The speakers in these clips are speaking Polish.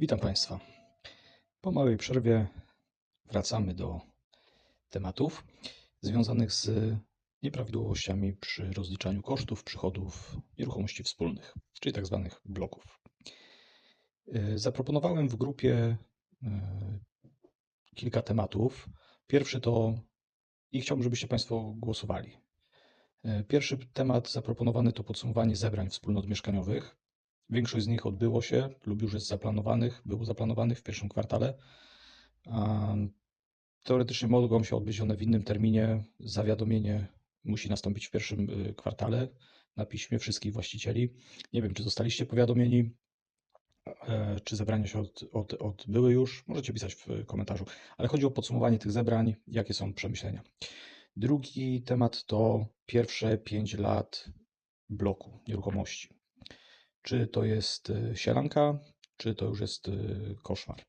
Witam Państwa. Po małej przerwie wracamy do tematów związanych z nieprawidłowościami przy rozliczaniu kosztów, przychodów nieruchomości wspólnych, czyli tak zwanych bloków. Yy, Zaproponowałem w grupie yy, kilka tematów. Pierwszy to i chciałbym, żebyście Państwo głosowali. Yy, Pierwszy temat zaproponowany to podsumowanie zebrań wspólnot mieszkaniowych. Większość z nich odbyło się lub już jest zaplanowanych, było zaplanowanych w pierwszym kwartale. Teoretycznie mogą się odbyć one w innym terminie. Zawiadomienie musi nastąpić w pierwszym y, kwartale na piśmie wszystkich właścicieli. Nie wiem, czy zostaliście powiadomieni, e, czy zebrania się od, od, odbyły już. Możecie pisać w komentarzu, ale chodzi o podsumowanie tych zebrań, jakie są przemyślenia. Drugi temat to pierwsze 5 lat bloku nieruchomości. Czy to jest y, sielanka, czy to już jest y, koszmar.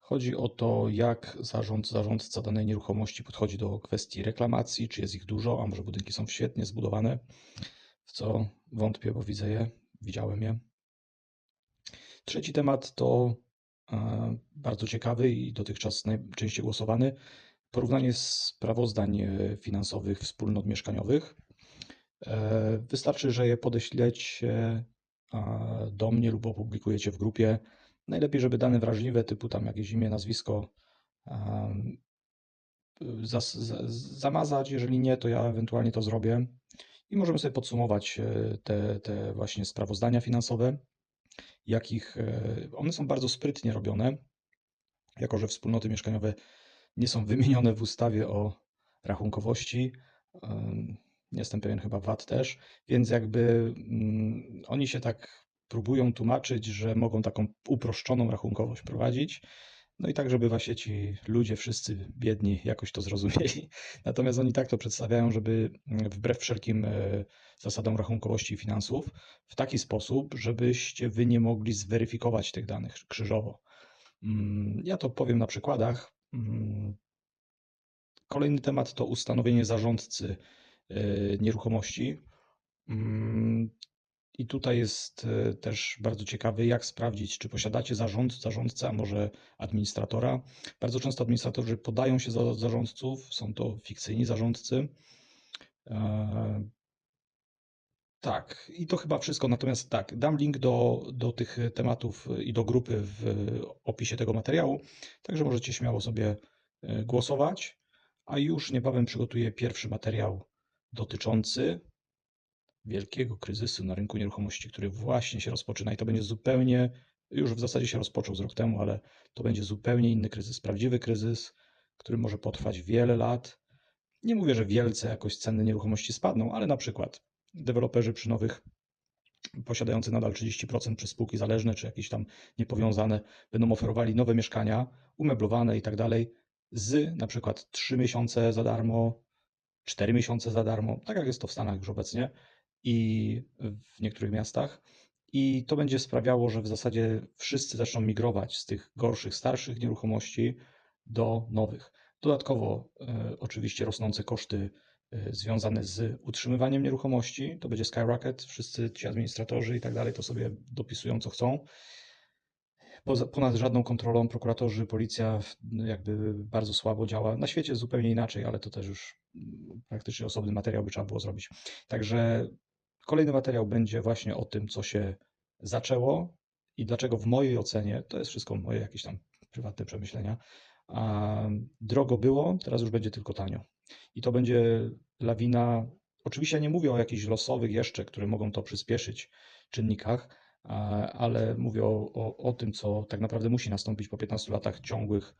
Chodzi o to, jak zarząd, zarządca danej nieruchomości podchodzi do kwestii reklamacji, czy jest ich dużo, a może budynki są świetnie zbudowane, w co wątpię, bo widzę je, widziałem je. Trzeci temat to e, bardzo ciekawy i dotychczas najczęściej głosowany porównanie sprawozdań e, finansowych wspólnot mieszkaniowych. E, Wystarczy, że je podeślecie do mnie lub opublikujecie w grupie. Najlepiej, żeby dane wrażliwe, typu tam jakieś imię, nazwisko, zamazać. Jeżeli nie, to ja ewentualnie to zrobię. I możemy sobie podsumować e, te, te właśnie sprawozdania finansowe, jakich e, one są bardzo sprytnie robione, jako że wspólnoty mieszkaniowe nie są wymienione w ustawie o rachunkowości. Jestem pewien, chyba VAT też, więc jakby mm, oni się tak próbują tłumaczyć, że mogą taką uproszczoną rachunkowość prowadzić. No i tak, żeby właśnie ci ludzie, wszyscy biedni, jakoś to zrozumieli. Natomiast oni tak to przedstawiają, żeby mm, wbrew wszelkim e, zasadom rachunkowości i finansów, w taki sposób, żebyście wy nie mogli zweryfikować tych danych krzyżowo. Mm, Ja to powiem na przykładach. Mm, Kolejny temat to ustanowienie zarządcy nieruchomości. Mm, I tutaj jest e, też bardzo ciekawy, jak sprawdzić, czy posiadacie zarząd, zarządcę, a może administratora. Bardzo często administratorzy podają się za zarządców, są to fikcyjni zarządcy. E, Tak, i to chyba wszystko. Natomiast tak, dam link do, do tych tematów i do grupy w opisie tego materiału, także możecie śmiało sobie e, głosować. A już niebawem przygotuję pierwszy materiał dotyczący wielkiego kryzysu na rynku nieruchomości, który właśnie się rozpoczyna i to będzie zupełnie, już w zasadzie się rozpoczął z rok temu, ale to będzie zupełnie inny kryzys, prawdziwy kryzys, który może potrwać wiele lat. Nie mówię, że wielce jakoś ceny nieruchomości spadną, ale na przykład deweloperzy przy nowych posiadający nadal 30% przez spółki zależne czy jakieś tam niepowiązane będą oferowali nowe mieszkania, umeblowane i tak dalej, z na przykład 3 miesiące za darmo, 4 miesiące za darmo, tak jak jest to w Stanach już obecnie i w niektórych miastach. I to będzie sprawiało, że w zasadzie wszyscy zaczną migrować z tych gorszych, starszych nieruchomości do nowych. Dodatkowo, e, oczywiście, rosnące koszty e, związane z utrzymywaniem nieruchomości. To będzie skyrocket. Wszyscy ci administratorzy i tak dalej to sobie dopisują, co chcą. Ponad żadną kontrolą prokuratorzy, policja jakby bardzo słabo działa. Na świecie zupełnie inaczej, ale to też już mm, praktycznie osobny materiał by trzeba było zrobić. Także kolejny materiał będzie właśnie o tym, co się zaczęło i dlaczego w mojej ocenie, to jest wszystko moje jakieś tam prywatne przemyślenia, a drogo było, teraz już będzie tylko tanio. I to będzie lawina. Oczywiście nie mówię o jakichś losowych jeszcze, które mogą to przyspieszyć czynnikach, ale mówię o, o, o tym, co tak naprawdę musi nastąpić po 15 latach ciągłych,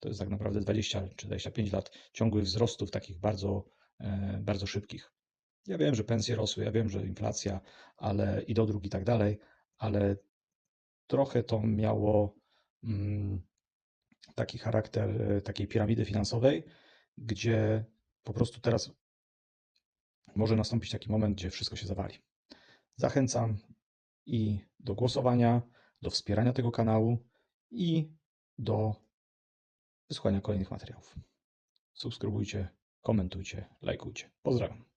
to jest tak naprawdę 20 czy 25 lat ciągłych wzrostów, takich bardzo, e, bardzo szybkich. Ja wiem, że pensje rosły, ja wiem, że inflacja, ale i dodruk i tak dalej, ale trochę to miało mm, taki charakter e, takiej piramidy finansowej, gdzie po prostu teraz może nastąpić taki moment, gdzie wszystko się zawali. Zachęcam i do głosowania, do wspierania tego kanału i do wysłuchania kolejnych materiałów. Subskrybujcie, komentujcie, lajkujcie. Pozdrawiam.